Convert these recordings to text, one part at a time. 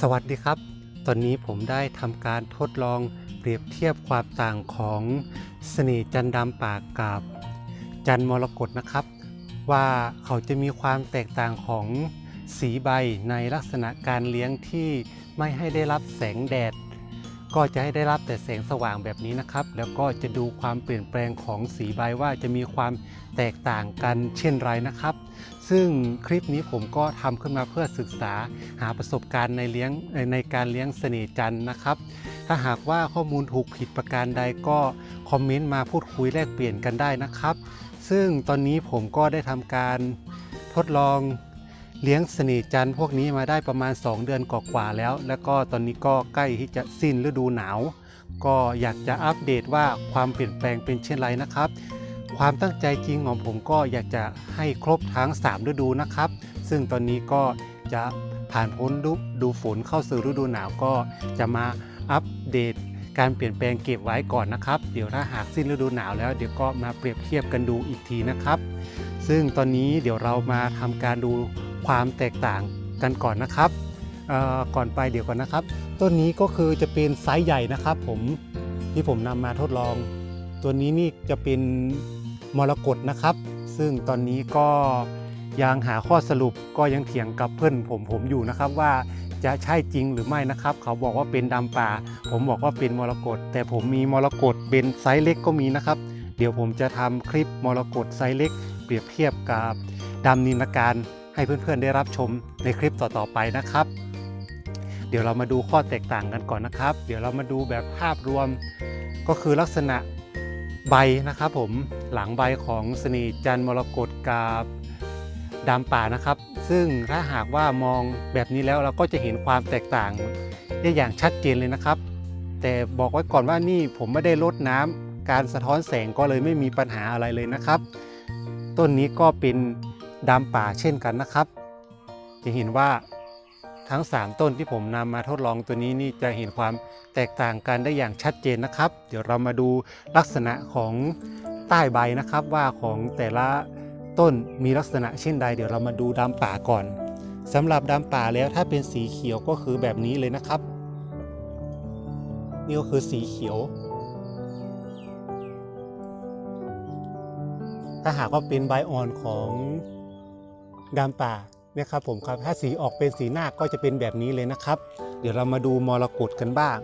สวัสดีครับ ตอนนี้ผมได้ทำการทดลองเปรียบเทียบความต่างของเสน่ห์จันดำปากกับจันมรกตนะครับ ว่าเขาจะมีความแตกต่างของสีใบในลักษณะการเลี้ยงที่ไม่ให้ได้รับแสงแดด ก็จะให้ได้รับแต่แสงสว่างแบบนี้นะครับ แล้วก็จะดูความเปลี่ยนแปลงของสีใบว่าจะมีความแตกต่างกันเช่นไรนะครับ ซึ่งคลิปนี้ผมก็ทำขึ้นมาเพื่อศึกษาหาประสบการณ์ในเลี้ยงในการเลี้ยงเสน่จันนะครับ ถ้าหากว่าข้อมูลถูกผิดประการใดก็คอมเมนต์มาพูดคุยแลกเปลี่ยนกันได้นะครับ ซึ่งตอนนี้ผมก็ได้ทำการทดลอง เลี้ยงสน่ห์จันพวกนี้มาได้ประมาณ 2 เดือนกว่าๆแล้ว แล้วก็ตอนนี้ก็ใกล้ที่จะสิ้นฤดูหนาว ก็อยากจะอัปเดตว่าความเปลี่ยนแปลงเป็นเช่นไรนะครับ ความตั้งใจจริงของผมก็อยากจะให้ครบทั้ง 3 ฤดูนะครับ ซึ่งตอนนี้ก็จะผ่านพ้นฤดูฝนเข้าสู่ฤดูหนาวก็จะมาอัปเดตการเปลี่ยนแปลงเก็บไว้ก่อนนะครับ เดี๋ยวถ้าหากสิ้นฤดูหนาวแล้วเดี๋ยวก็มาเปรียบเทียบกันดูอีกทีนะครับ ซึ่งตอนนี้เดี๋ยวเรามาทำการดู ความแตกต่างกันก่อนนะครับก่อนไปเดี๋ยวก่อนนะครับ ต้นนี้ก็คือจะเป็นไซส์ใหญ่นะครับผมที่ผมนำมาทดลอง ตัวนี้นี่จะเป็นมรกตนะครับ ซึ่งตอนนี้ก็ยังหาข้อสรุปก็ยังเถียงกับเพื่อนผมผมอยู่นะครับว่าจะใช่จริงหรือไม่นะครับ เขาบอกว่าเป็นดำป่า ผมบอกว่าเป็นมรกตแต่ผมมีมรกตเป็นไซส์เล็กก็มีนะครับ เดี๋ยวผมจะทำคลิปมรกตไซส์เล็ก เปรียบเทียบกับดำนินการ ให้เพื่อนๆได้รับชมในคลิปต่อๆไปนะครับ เดี๋ยวเรามาดูข้อแตกต่างกันก่อนนะครับ เดี๋ยวเรามาดูแบบภาพรวม ก็คือลักษณะใบนะครับผมหลังใบของสนีจันมรกตกับดำป่านะครับ ซึ่งถ้าหากว่ามองแบบนี้แล้วเราก็จะเห็นความแตกต่างได้อย่างชัดเจนเลยนะครับ แต่บอกไว้ก่อนว่านี่ผมไม่ได้ลดน้ำการสะท้อนแสงก็เลยไม่มีปัญหาอะไรเลยนะครับ ต้นนี้ก็เป็น ดำป่าเช่นกันนะครับ จะเห็นว่าทั้ง 3 ต้นที่ผมนำมาทดลองตัวนี้นี่จะเห็นความแตกต่างกันได้อย่างชัดเจนนะครับ เดี๋ยวเรามาดูลักษณะของใต้ใบนะครับ ว่าของแต่ละต้นมีลักษณะเช่นใด เดี๋ยวเรามาดูดำป่าก่อนสำหรับดำป่าแล้วถ้าเป็นสีเขียวก็คือแบบนี้เลยนะครับ นี่ก็คือสีเขียว ถ้าหากว่าเป็นใบอ่อนของ ดำป่าเนี่ยครับผมครับถ้าสีออกเป็นสีหน้าก็จะเป็นแบบนี้เลยนะครับ เดี๋ยวเรามาดูมรกตกันบ้าง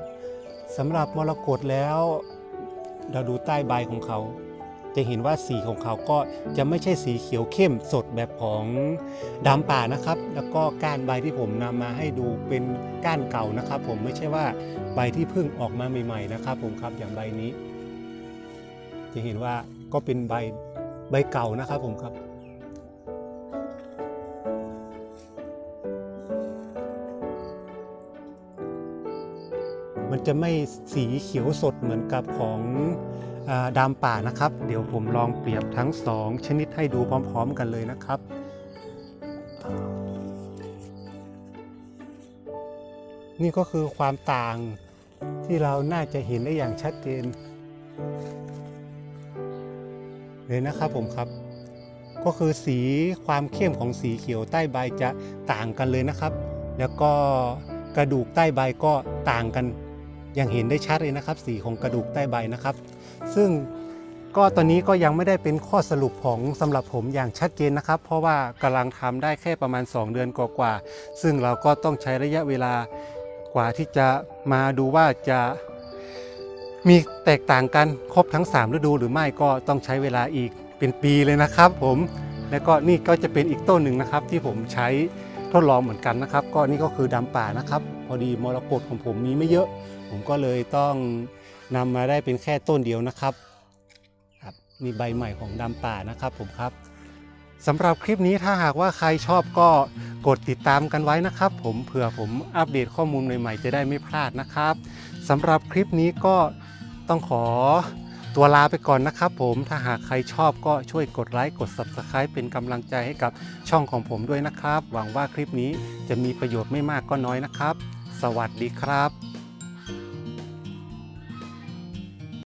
สำหรับมรกตแล้ว เราดูใต้ใบของเขา จะเห็นว่าสีของเขาก็จะไม่ใช่สีเขียวเข้มสดแบบของดำป่านะครับ แล้วก็ก้านใบที่ผมนำมาให้ดูเป็นก้านเก่านะครับ ผมไม่ใช่ว่าใบที่เพิ่งออกมาใหม่ๆนะครับ ผมครับอย่างใบนี้ จะเห็นว่าก็เป็นใบใบเก่านะครับผมครับ มันจะไม่สีเขียวสดเหมือนกับของอดามป่านะครับ เดี๋ยวผมลองเปรียบทั้งสองชนิดให้ดูพร้อม ๆ กันเลยนะครับ นี่ก็คือความต่างที่เราน่าจะเห็นได้อย่างชัดเจนเลยนะครับผมครับ ก็คือสีความเข้มของสีเขียวใต้ใบจะต่างกันเลยนะครับ แล้วก็กระดูกใต้ใบก็ต่างกัน ย่างเห็นได้ชัดเลยนะครับ สีของกระดูกใต้ใบนะครับ ซึ่งก็ตอนนี้ก็ยังไม่ได้เป็นข้อสรุปของสำหรับผมอย่างชัดเจนนะครับ เพราะว่ากำลังทำได้แค่ประมาณ 2 เดือนกว่าๆซึ่งเราก็ต้องใช้ระยะเวลากว่าที่จะมาดูว่าจะมีแตกต่างกันครบทั้ง 3 ฤดูหรือไม่ก็ต้องใช้เวลาอีกเป็นปีเลยนะครับ ผม แล้วก็นี่ก็จะเป็นอีกต้นหนึ่งนะครับที่ผมใช้ ทดลองเหมือนกันนะครับ ก็นี่ก็คือดำป่านะครับ พอดีมรกตของผมมีไม่เยอะ ผมก็เลยต้องนำมาได้เป็นแค่ต้นเดียวนะครับครับนี่ใบใหม่ของดำป่านะครับผมครับสำหรับคลิปนี้ถ้าหากว่าใครชอบก็กดติดตามกันไว้นะครับ ผมเผื่อผมอัปเดตข้อมูลใหม่ๆ จะได้ไม่พลาดนะครับสำหรับคลิปนี้ก็ต้องขอ ตัวลาไปก่อนนะครับผมถ้าหากใครชอบก็ช่วยกดไลค์กด Subscribe เป็นกำลังใจให้กับช่องของผมด้วยนะครับ หวังว่าคลิปนี้จะมีประโยชน์ไม่มากก็น้อยนะครับ สวัสดีครับ